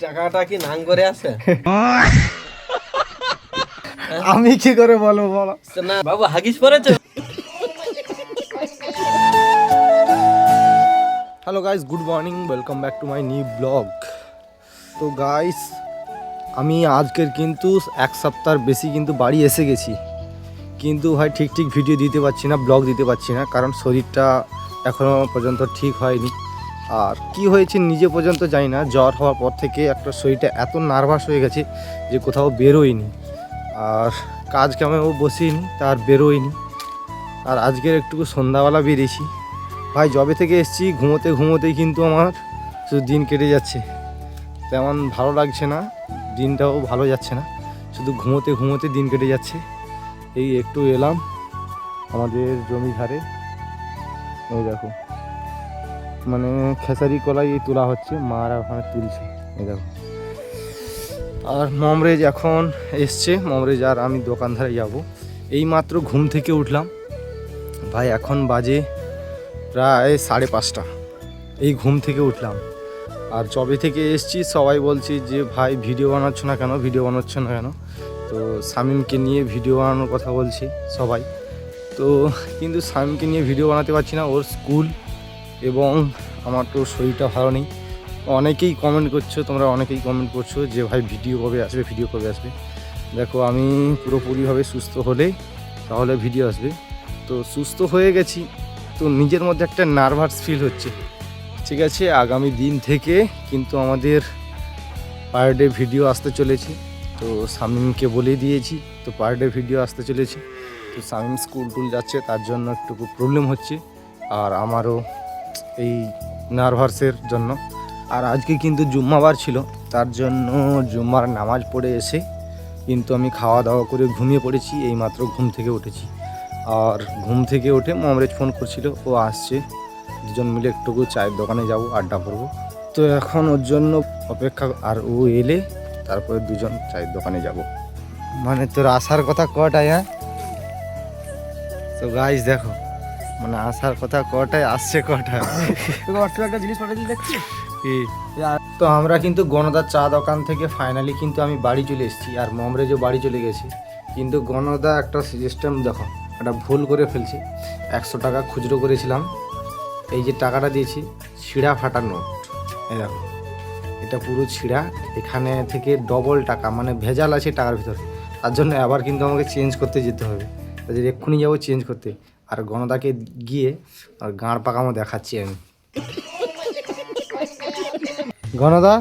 টাকাটা কি নাং করে আছে? আমি কি করে বলব বলো? তো না বাবু হাগিস পড়েছো hello guys good morning welcome back to my new vlog তো গাইস আমি আজকের কিন্তু এক সপ্তাহের বেশি কিন্তু বাড়ি এসে গেছি। কিন্তু ভাই ঠিক ঠিক ভিডিও দিতে পারছি না ব্লগ দিতে পারছি না কারণ শরীরটা এখনও পর্যন্ত ঠিক হয়নি। আর কি হয়েছে নিজে পর্যন্ত জানি না। জ্বর হওয়ার পর থেকে একটা শরীরটা এত নার্ভাস হয়ে গেছে যে কোথাও বেরোয়নি। আর কাজ কামেও বসিনি তার বেরোয়নি। আর আজকের একটু সন্ধ্যাবেলা বেরিয়েছি। ভাই জবে থেকে এসেছি, ঘুমোতে ঘুমোতেই কিন্তু আমার শুধু দিন কেটে যাচ্ছে। তেমন ভালো লাগছে না, দিনটাও ভালো যাচ্ছে না। শুধু ঘুমোতে ঘুমোতে দিন কেটে যাচ্ছে। এই একটু এলাম আমাদের জমি ধারে। এই দেখো। মানে খেসারি কলাই তোলা হচ্ছে, মারা ওখানে তুলছে দেখো। আর মমরেজ এখন এসছে, মমরেজ আর আমি দোকান ধারে যাব। এই মাত্র ঘুম থেকে উঠলাম, ভাই এখন বাজে প্রায় সাড়ে পাঁচটা। এই ঘুম থেকে উঠলাম। আর জবে থেকে এসছি, সবাই বলছি যে, ভাই, ভিডিও বানাচ্ছ না কেন? ভিডিও বানাচ্ছ না কেন? তো শামিমকে নিয়ে ভিডিও বানানোর কথা বলছি সবাই। তো কিন্তু শামিমকে নিয়ে ভিডিও বানাতে পারছি না, ওর স্কুল এবং আমার তো শরীরটা ভালো নেই। অনেকেই কমেন্ট করছ, তোমরা অনেকেই কমেন্ট করছ যে, ভাই ভিডিও কবে আসবে? ভিডিও কবে আসবে? দেখো, আমি পুরোপুরিভাবে সুস্থ হলে তাহলে ভিডিও আসবে। তো সুস্থ হয়ে গেছি, তো নিজের মধ্যে একটা নার্ভাস ফিল হচ্ছে। ঠিক আছে, আগামী দিন থেকে কিন্তু আমাদের পার ডে ভিডিও আসতে চলেছে। তো শামিমকে বলে দিয়েছি, তো পার ডে ভিডিও আসতে চলেছে। তো শামিম স্কুল টুল যাচ্ছে, তার জন্য একটু প্রবলেম হচ্ছে। আর আমারও এই নার্ভাসের জন্য। আর আজকে কিন্তু জুম্মাবার ছিল, তার জন্য জুম্মার নামাজ পড়ে এসে কিন্তু আমি খাওয়া দাওয়া করে ঘুমিয়ে পড়েছি এই মাত্র ঘুম থেকে উঠেছি। আর ঘুম থেকে উঠে মমরেজ ফোন করছিল, ও আসছে। দুজন মিলে একটু চায়ের দোকানে যাব, আড্ডা করব। তো এখন ওর জন্য অপেক্ষা, আর ও এলে তারপরে দুজন চায়ের দোকানে যাব। মানে তোর আসার কথা কটায় হ্যাঁ? তো গাইস দেখো। মানে আসার কথা কটায় আসছে তোকে একটা জিনিস দেখছি তো আমরা কিন্তু গণদার চা দোকান থেকে ফাইনালি কিন্তু আমি বাড়ি চলে এসেছি আর মমরেজও বাড়ি চলে গেছি কিন্তু গণদা একটা সিস্টেম দেখো একটা ভুল করে ফেলছি। একশো টাকা খুচরো করেছিলাম এই যে টাকাটা দিয়েছি ছিঁড়া ফাটা নোট এই দেখো এটা পুরো ছিঁড়া এখানে থেকে ডবল টাকা মানে ভেজাল আছে টাকার ভিতরে। তার জন্য আবার কিন্তু আমাকে চেঞ্জ করতে যেতে হবে। তাদের এক্ষুনি যাব চেঞ্জ করতে। আর গণদাকে গিয়ে আর গাঁড় পাকামো দেখাচ্ছি আমি। গণদা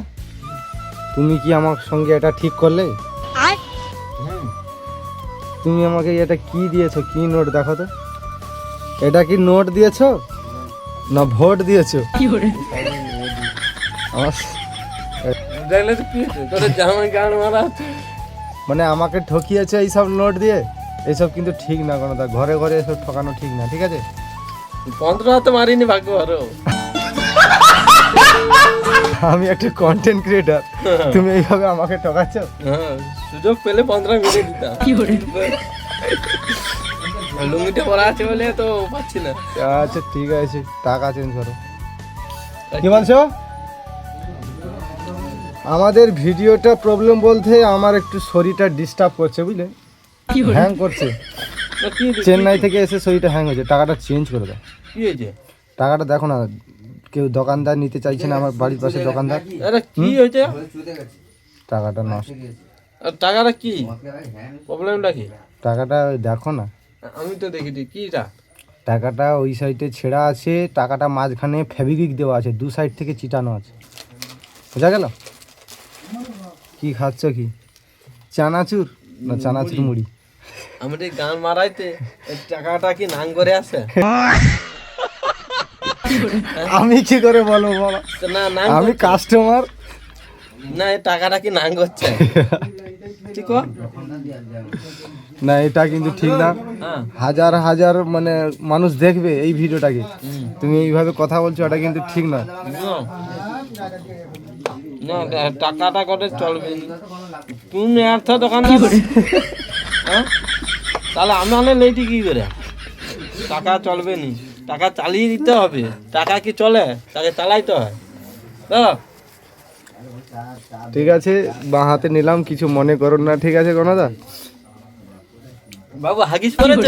তুমি কি আমার সঙ্গে এটা ঠিক করলে? তুমি আমাকে এটা কি দিয়েছ? কি নোট দেখো তো। এটা কি নোট দিয়েছ? না ভোট দিয়েছ? আমার দেখলে তো কি হচ্ছে? তোর জামাই গান মারা আছে। মানে আমাকে ঠকিয়েছে এইসব নোট দিয়ে? এইসব কিন্তু ঠিক না গণদা ঘরে ঘরে এসব ঠকানো ঠিক না ঠিক আছে? পনেরো হাতে মারিনি ভাগ্য ভালো আমি একটা কন্টেন্ট ক্রিয়েটার তুমি এইভাবে আমাকে ঠকাচ্ছ? হ্যাঁ সুযোগ পেলে পনেরো মিনিট দিতাম। লুঙ্গিটা পরা আছে বলে তো পাচ্ছি না। আচ্ছা ঠিক আছে টাকা চেঞ্জ করো। কি বলছো আমাদের ভিডিওটা প্রবলেম বলতে আমার একটু শরীরটা ডিস্টার্ব করছে বুঝলে? হ্যাং করছে? চেন্নাই থেকে এসে শরীরটা হ্যাং হয়েছে টাকাটা চেঞ্জ করে দাও। কি হয়েছে? টাকাটা দেখো না কেউ দোকানদার নিতে চাইছে না আমার বাড়ির পাশে দোকানদার। আরে কি হয়েছে? টাকাটা নষ্ট। আর টাকাটা কি? প্রবলেমটা কি? টাকাটা দেখো না। আমি তো দেখিনি কিটা? টাকাটা ওই সাইডে ছেঁড়া আছে টাকাটা মাঝখানে ফেবিকুইক দেওয়া আছে দু সাইড থেকে চিটানো আছে। বোঝা গেল? কি খাচ্ছ কি? চানাচুর? না চানাচুর মুড়ি। আমি এই গান মারাইতে এই টাকাটা কি নাং করে আছে? আমি কি করে বলব বলো? তো না নাং আমি কাস্টমার না এই টাকাটা কি নাং করছে? ঠিক? না এটা কিন্তু ঠিক না। হ্যাঁ। হাজার হাজার মানে মানুষ দেখবে এই ভিডিওটাকে। তুমি এইভাবে কথা বলছো এটা কিন্তু ঠিক না। না। টাকাটা করে চলবে। না। তুমি একটা দোকান হ্যাঁ? তাহলে আমরা নেই কি করে? টাকা চলবে নি। টাকা চালিয়ে দিতে হবে। টাকা কি চলে? তাকে চালাইতে হয়। ঠিক আছে বা হাতে নিলাম কিছু মনে করুন না। ঠিক আছে কোনদা বাবু হাগিস করেছ